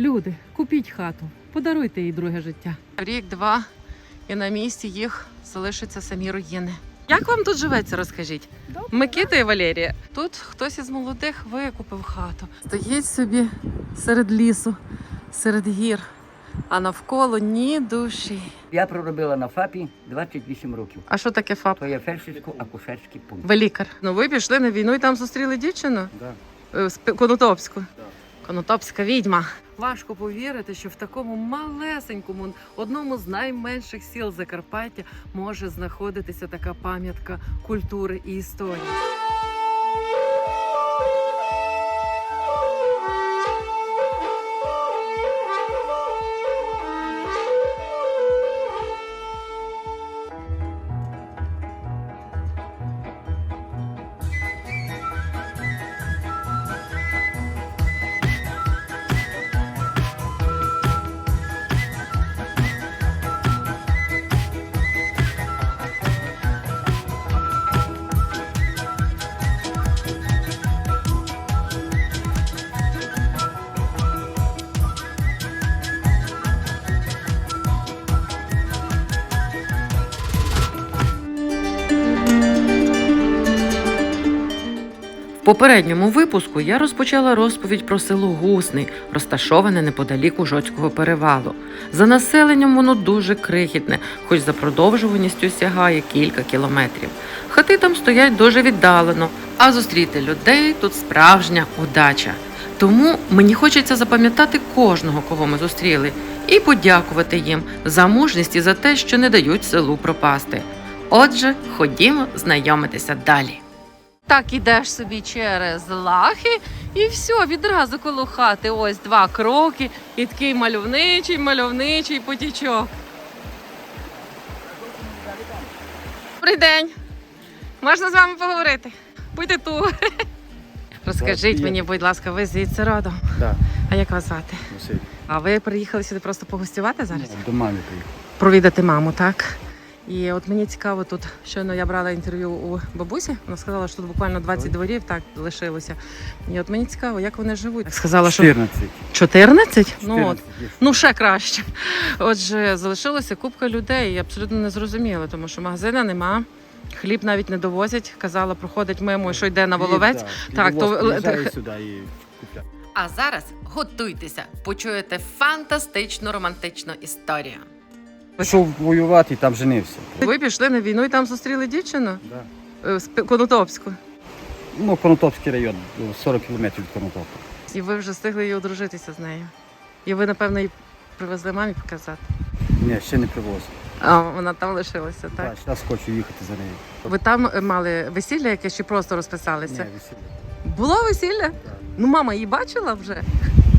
Люди, купіть хату, подаруйте їй друге життя. Рік-два і на місці їх залишаться самі руїни. Як вам тут живеться, розкажіть? Микита і Валерія. Тут хтось із молодих викупив хату. Стоїть собі серед лісу, серед гір, а навколо ні душі. Я проробила на ФАПі 28 років. А що таке ФАП? То є фельдшерсько-акушерський пункт. Ви лікар. Ну ви пішли на війну і там зустріли дівчину? Да. Е, Конотопську. Конотопська відьма. Важко повірити, що в такому малесенькому, одному з найменших сіл Закарпаття може знаходитися така пам'ятка культури і історії. Попередньому випуску я розпочала розповідь про село Гусний, розташоване неподалік Ужоцького перевалу. За населенням воно дуже крихітне, хоч за продовжуваністю сягає кілька кілометрів. Хати там стоять дуже віддалено, а зустріти людей тут справжня удача. Тому мені хочеться запам'ятати кожного, кого ми зустріли, і подякувати їм за мужність і за те, що не дають селу пропасти. Отже, ходімо знайомитися далі. Так ідеш собі через лахи, і все, відразу коло хати. Ось два кроки, і такий мальовничий, мальовничий потічок. Добрий день. Можна з вами поговорити? Будьте тут. Розкажіть мені, будь ласка, ви звідси родом. Да, А як вас звати? Василь. А ви приїхали сюди просто погостювати зараз? До мами приїхав. провідати маму, так. І от мені цікаво тут, щойно я брала інтерв'ю у бабусі. Вона сказала, що тут буквально 20 дворів так лишилося. І от мені цікаво, як вони живуть. Сказала, що 14. 14? Ну от. Ну, ще краще. Отже, залишилося купка людей, і абсолютно не зрозуміло, тому що магазина нема. Хліб навіть не довозять. Казала, проходить мимо, що йде на воловець. Да, Так, то- Підвоз приїжджає сюди і купляє. А зараз готуйтеся, почуєте фантастичну романтичну історію. Пішов воювати і там женився. Ви пішли на війну і там зустріли дівчину Да. е, з Конотопську. Ну, Конотопський район, 40 кілометрів від Конотопа. І ви вже встигли її одружитися з нею. І ви, напевно, її привезли мамі показати. Ні, ще не привозив. А вона там лишилася, так? Так, зараз хочу їхати за нею. Ви там е, мали весілля якесь чи просто розписалися? Ні, весілля. Було весілля? Ну, мама її бачила вже.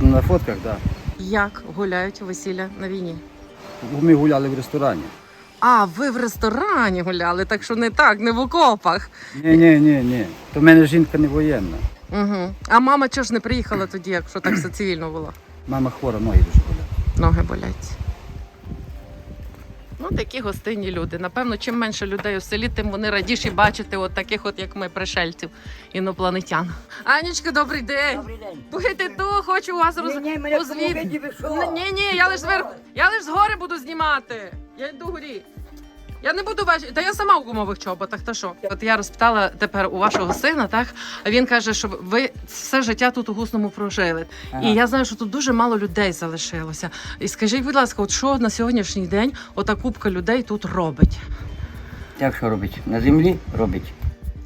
На фотках, так. Як гуляють весілля на війні? Ми гуляли в ресторані. А, ви в ресторані гуляли, так що не так, не в окопах. Ні, ні, ні, ні. То в мене жінка не воєнна. Угу. А мама чого ж не приїхала тоді, якщо так все цивільно було? Мама хвора, ноги дуже болять. Ноги болять. Ну, такі гостинні люди. Напевно, чим менше людей у селі, тим вони радіші бачити от таких, от як ми, пришельців, інопланетян. Анічка, добрий день. Добрий день. Бухайте то, хочу вас роз... Ні, ні, мене позвід- помогите, ви що? Ні, ні, я лише зверху. Я лише згори буду знімати. Я йду горі. Я не буду бачити. Та я сама у гумових чоботах. Та що? От я розпитала тепер у вашого сина, так? А він каже, що ви все життя тут у гусному прожили. Ага. І я знаю, що тут дуже мало людей залишилося. І скажіть, будь ласка, от що на сьогоднішній день ота купка людей тут робить? Як що робить? На землі робить.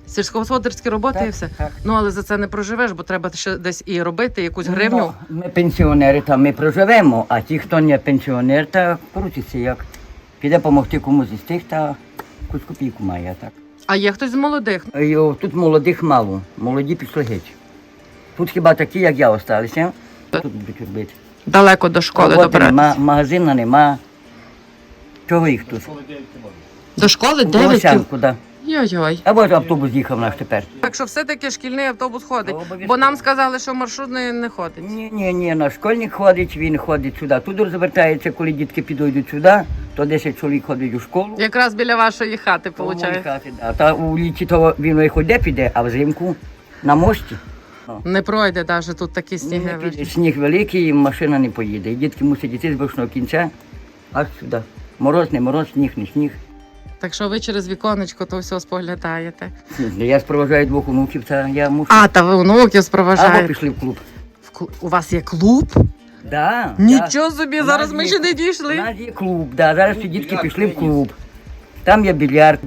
Сільськогосподарські роботи і все. так. Ну але за це не проживеш, бо треба ще десь і робити якусь гривню. Ну, ми пенсіонери там ми проживемо, а ті, хто не пенсіонер, та крутиться як. Піде допомогти комусь із тих, та якусь копійку має, а так. А є хтось з молодих. І, о, Тут молодих мало, молоді пішли геть. Тут хіба такі, як я, осталися. Тут будуть робити. Далеко до школи Роботи нема, магазина нема. Чого їх тут? До школи 9 кіл... Голосянку, да. Йой-йой. Або ж автобус їхав наш тепер. Так що все-таки шкільний автобус ходить. Обов'язково. Бо нам сказали, що маршрутний не ходить. Ні, ні, ні, наш школьник ходить, він ходить сюди. Тут розвертається, коли дітки підійдуть сюди, то 10 чоловік ходить у школу. Якраз біля вашої хати, виходить. Та у літі то він і ходе піде, а взимку на мості. Не пройде навіть тут такі сніги. піде. Сніг великий, і машина не поїде. І дітки мусять йти з бочного кінця аж сюди. Мороз, не мороз, сніг, не сніг. Так що ви через віконечко то все споглядаєте. Я спроважаю двох онуків, це я мушу. А, та ви онуків Або спроважаєте. пішли в клуб. В клу- У вас є клуб? Да, Нічого собі, зараз ми ще не да. У нас є клуб, да. зараз ці дітки пішли в клуб. Там є більярд.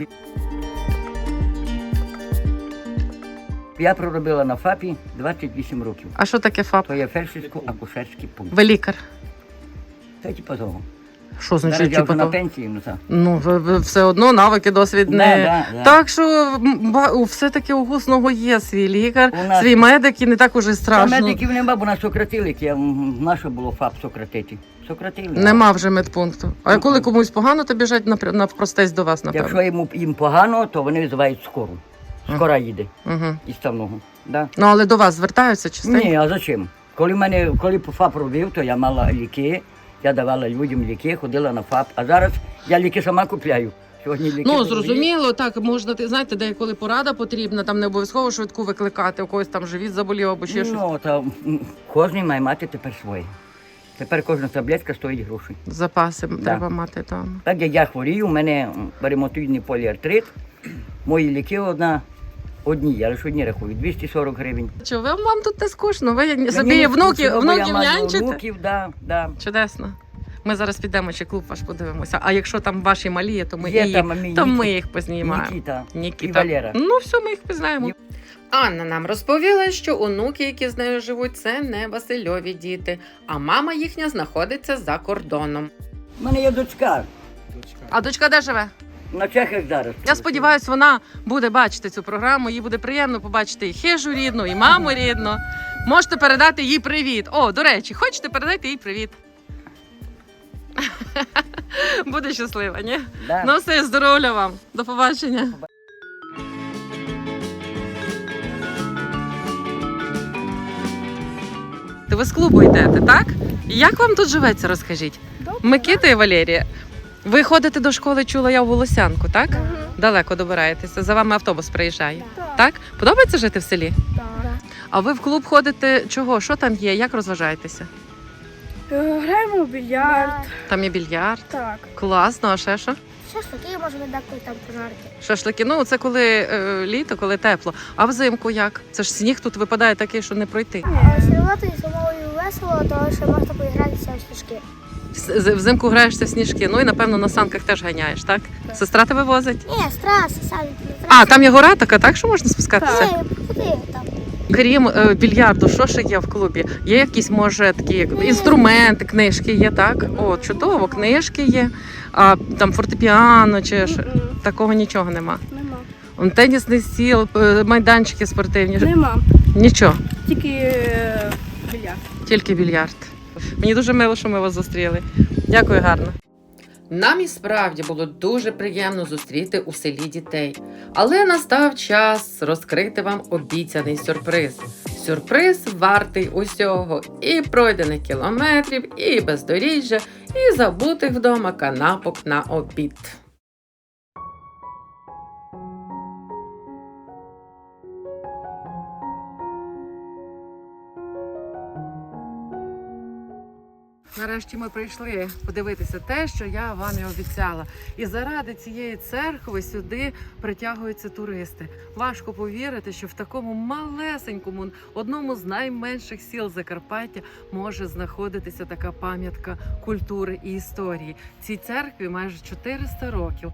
Я проробила на ФАПі 28 років. А що таке ФАП? То є фельдшерсько-акушерський пункт. Ви лікар. Це типу того. Що Зараз значить я типу вже на пенсії, ну так. Ну, все одно навики, досвід Да, не. да, да. Так що м, ба- у- все-таки у гусного є свій лікар, У нас- свій медик і не так уже Та страшно. медиків нема, бо нас сократили, як я м, наше було ФАП сократити. Сократили. Нема вже медпункту. А коли комусь погано, то біжать на, навпростець до вас, Якщо йому їм погано, то вони визивають скору. Скора їде Угу. із ставного. Да? Ну але до вас звертаються частенько? Ні, а зачем? Коли мене, коли по ФАП робив, то я мала ліки, я давала людям ліки, ходила на ФАП. А зараз я ліки сама купляю. Сьогодні ліки. Ну зрозуміло, так можна ти знаєте, де коли порада потрібна, там не обов'язково швидку викликати, у когось там живіт заболів або ще щось. Ну, та м, кожен має мати тепер своє. Тепер кожна таблетка стоїть грошей. Запаси треба мати вдома. Так як я хворію, у мене м, ремонтуйний поліартрит, мої ліки одна, одні, я лише одні рахую, 240 гривень. Чи ви вам тут не скучно? Ви Мені собі не внуки, скучно, бо я внуків маю нянчите? Внуків, да, да. Чудесно. Ми зараз підемо, чи клуб ваш подивимося. А якщо там ваші малі є, то ми, Є і, там мій то ми їх познімаємо. Нікіта. Нікіта. І Валера. Ну, все, ми їх пізнаємо. Анна нам розповіла, що онуки, які з нею живуть, це не Васильові діти, а мама їхня знаходиться за кордоном. У мене є дочка. А дочка де живе? На Чехах зараз. Я сподіваюся, вона буде бачити цю програму. Їй буде приємно побачити і хижу рідну, і маму рідну. Можете передати їй привіт. О, до речі, хочете передати їй привіт. Буде щаслива, ні? Да. Ну все, здоров'я вам. До побачення. То ви з клубу йдете, так? Як вам тут живеться, розкажіть? Микита і Валерія. Ви ходите до школи, чула я у Волосянку, так? Далеко добираєтеся. За вами автобус приїжджає. Так? Подобається жити в селі? Так. А ви в клуб ходите чого? Що там є? Як розважаєтеся? Е, Граємо в більярд. Там є більярд. Так. Класно, а ще що? Шашлики можна деколи там пожарити. Шашлики, ну це коли е, літо, коли тепло. А взимку як? Це ж сніг тут випадає такий, що не пройти. А стрілати самою весело, то ще можна поігратися в стежки. Взимку граєшся в сніжки. Ну і напевно на санках теж ганяєш, так? Сестра тебе возить? Ні, страси, самі А, там є гора така, так що можна спускатися? Куди там? Крім е, більярду, що ще є в клубі? Є якісь, може, такі як інструменти, книжки є, так? О, чудово, книжки є, а там фортепіано чи ж такого нічого нема. Нема. Тенісний стіл, е, майданчики спортивні. Нема. Нічого. Тільки е, більярд. Тільки більярд. Мені дуже мило, що ми вас зустріли. Дякую гарно. Нам і справді було дуже приємно зустріти у селі дітей, але настав час розкрити вам обіцяний сюрприз. Сюрприз вартий усього і пройдених кілометрів, і бездоріжжя, і забутих вдома канапок на обід. Нарешті ми прийшли подивитися те, що я вам і обіцяла. І заради цієї церкви сюди притягуються туристи. Важко повірити, що в такому малесенькому, одному з найменших сіл Закарпаття може знаходитися така пам'ятка культури і історії. Цій церкві майже 400 років.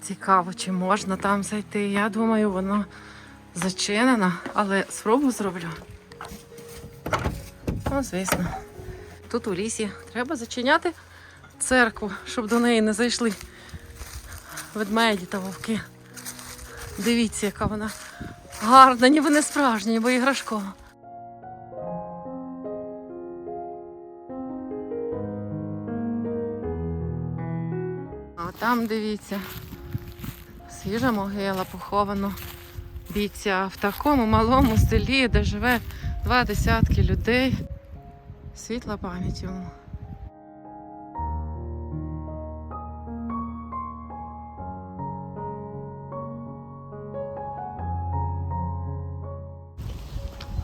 Цікаво, чи можна там зайти. Я думаю, воно зачинено, але спробу зроблю. Ну, звісно. Тут у лісі треба зачиняти церкву, щоб до неї не зайшли ведмеді та вовки. Дивіться, яка вона гарна, ніби не справжня, ніби іграшкова. А там дивіться, свіжа могила поховано бійця в такому малому селі, де живе два десятки людей світла пам'ять йому.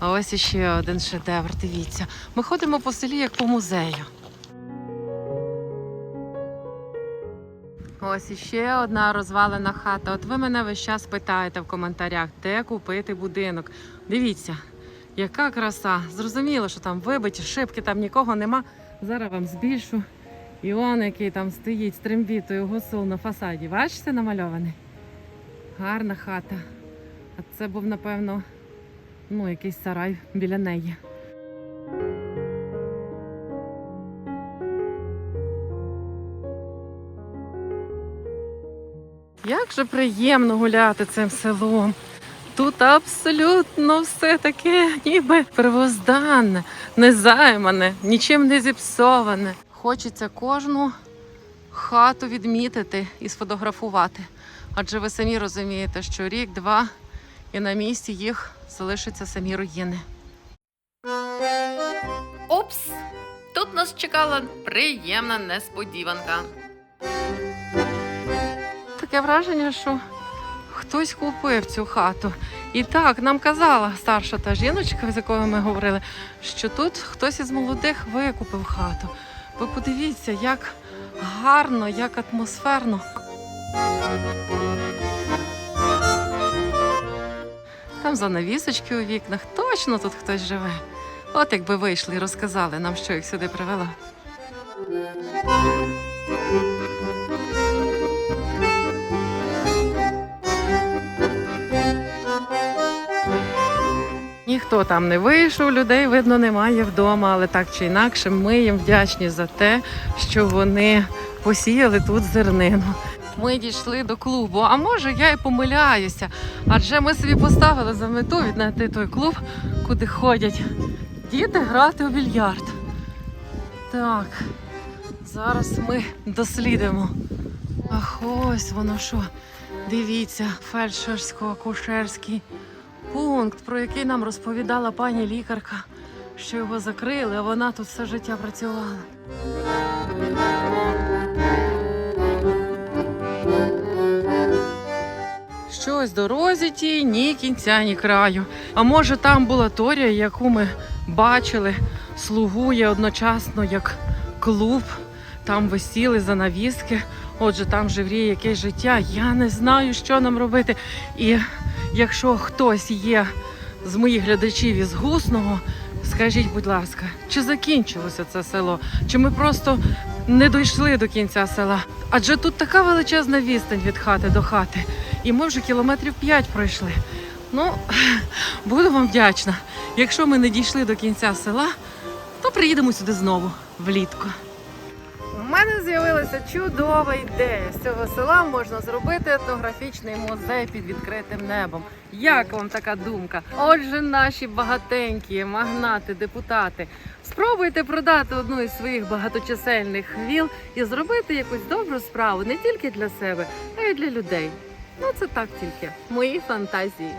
А ось іще один шедевр. Дивіться, ми ходимо по селі як по музею. Ось іще одна розвалена хата. От ви мене весь час питаєте в коментарях, де купити будинок. Дивіться яка краса. Зрозуміло, що там вибиті шибки, там нікого нема. Зараз вам збільшу. І он, який там стоїть з трембітою гусул на фасаді. Бачите, намальований? Гарна хата. А це був, напевно, ну, якийсь сарай біля неї. Як же приємно гуляти цим селом. Тут абсолютно все таке, ніби первозданне, незаймане, нічим не зіпсоване. Хочеться кожну хату відмітити і сфотографувати. Адже ви самі розумієте, що рік-два і на місці їх залишаться самі руїни. Опс! Тут нас чекала приємна несподіванка. Таке враження, що хтось купив цю хату. І так, нам казала старша та жіночка, з якою ми говорили, що тут хтось із молодих викупив хату. Ви подивіться, як гарно, як атмосферно. Там занавісочки у вікнах. Точно тут хтось живе. От якби вийшли і розказали нам, що їх сюди привело. Ніхто там не вийшов, людей видно немає вдома, але так чи інакше, ми їм вдячні за те, що вони посіяли тут зернину. Ми дійшли до клубу. А може я і помиляюся, адже ми собі поставили за мету віднайти той клуб, куди ходять діти грати у більярд. Так, зараз ми дослідимо. Ах, ось воно що. Дивіться, фельдшерсько-акушерський пункт, про який нам розповідала пані лікарка, що його закрили, а вона тут все життя працювала. Щось дорозі тій, ні кінця, ні краю. А може, та амбулаторія, яку ми бачили, слугує одночасно як клуб. Там висіли занавіски. Отже, там живріє якесь життя. Я не знаю, що нам робити. І якщо хтось є з моїх глядачів із гусного, скажіть, будь ласка, чи закінчилося це село? Чи ми просто не дійшли до кінця села? Адже тут така величезна відстань від хати до хати, і ми вже кілометрів п'ять пройшли. Ну, буду вам вдячна. Якщо ми не дійшли до кінця села, то приїдемо сюди знову влітку. Мене з'явилася чудова ідея. З цього села можна зробити етнографічний музей під відкритим небом. Як вам така думка? Отже, наші багатенькі магнати, депутати, спробуйте продати одну із своїх багаточисельних віл і зробити якусь добру справу не тільки для себе, а й для людей. Ну, це так тільки мої фантазії.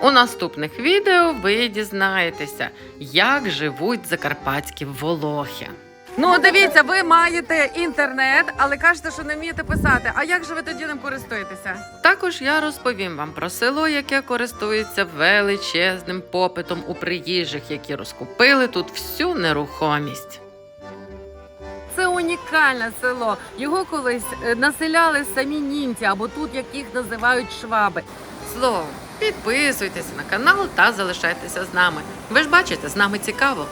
У наступних відео ви дізнаєтеся, як живуть закарпатські волохи. Ну, дивіться, ви маєте інтернет, але кажете, що не вмієте писати. А як же ви тоді ним користуєтеся? Також я розповім вам про село, яке користується величезним попитом у приїжджих, які розкупили тут всю нерухомість. Це унікальне село. Його колись е, населяли самі німці, або тут як їх називають шваби. Словом, підписуйтесь на канал та залишайтеся з нами. Ви ж бачите, з нами цікаво.